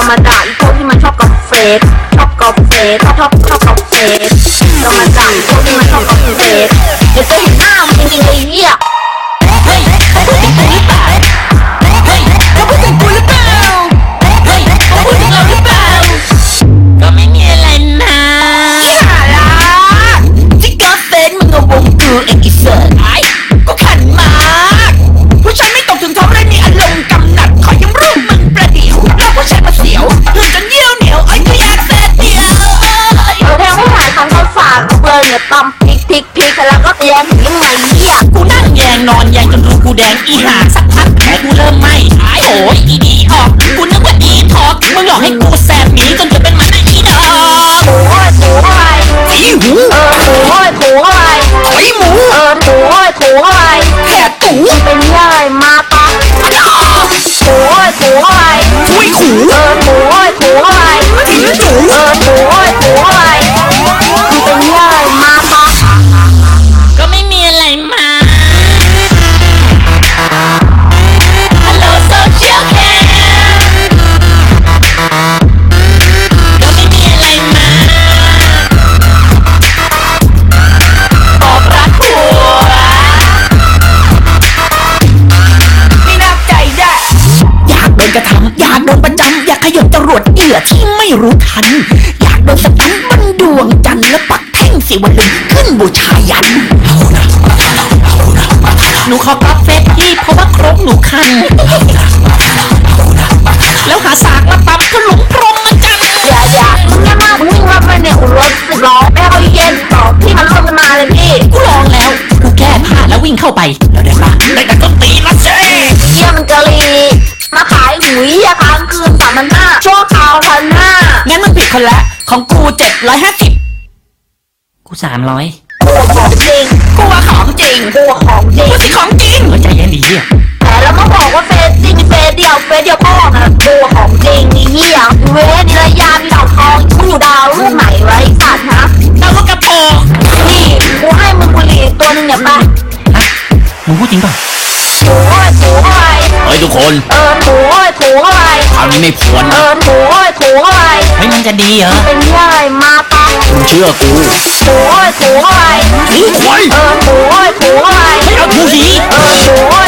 จะมาด่าอีพวกที่มันชอบกับเฟซชอบกับเฟซชอบชอบกับเฟซจะมาด่า ตำพริกพริกพริกแล้วก็แยงถึงยังไงเนี่ยกูนั่งแยงนอนแยงจนรูกูแดงอีหาสักพักแผลกูเริ่มไหม้หายโอยอีดีออกกูนึกว่าอีทอกมึงหลอกให้กูแสบหนีจนจะเป็นมันไอ้อีดอกหมูโอ้ยหมูอะไรอีหูเออหมูโอ้ยหมูอะ จรวดเหยื่อที่ไม่รู้ทัน อยากโดนสตันบนดวงจันทร์และปักแท่งสิวลึงขึ้นบูชายันหนูขอกราฟเฟซพี่เพราะว่าครกหนูคัน แล้วหาสากมาตำก็หลุมพรหมมาจันทร์อย่าอย่ามึงอย่ามามึงวิ่งมาไปเนี่ยรถสิบล้อแม่เขาเย็นต่อพี่มันลงมาเลยพี่กูลองแล้ว กูแก้ผ้าแล้ววิ่งเข้าไปแล้วได้ปะ คนละ ของกูเจ็ดร้อยห้าสิบกูสามร้อยกูของจริงกูว่าของจริงกูของจริงกูสิของจริงเฮ้ยใจเย็นดีเหี้ยแต่แล้วมาบอกว่าเฟซจริงเฟซเดียวเฟซเดียวพ่อนะกูของจริงนี่เหี้ยเวสนิรยามีดาวทองมึงอยู่ดาวลูกไหนไวะไอ้สัตว์ฮะแล้วก็กระโปรงนี่กูให้มึงบุหรี่ตัวหนึงเนี่ยไปฮะมึงพูดจริงป่ะถูโอ้ยถูอะไรเฮ้ยทุกคน เออถูโอ้ย ถูอะไรคราวนี้ไม่พวนเออถูโอ้ยถูอะไรเฮ้ยมันจะดีเหรอเป็นยังไงมาปะมึงเชื่อกูถูโอ้ยถูอะไรถูควายเออถูโอ้ยถูอะไรไม่เอาถูสีเออถูโอ้ยถูอะไรถูหน่อยเป็นยังไง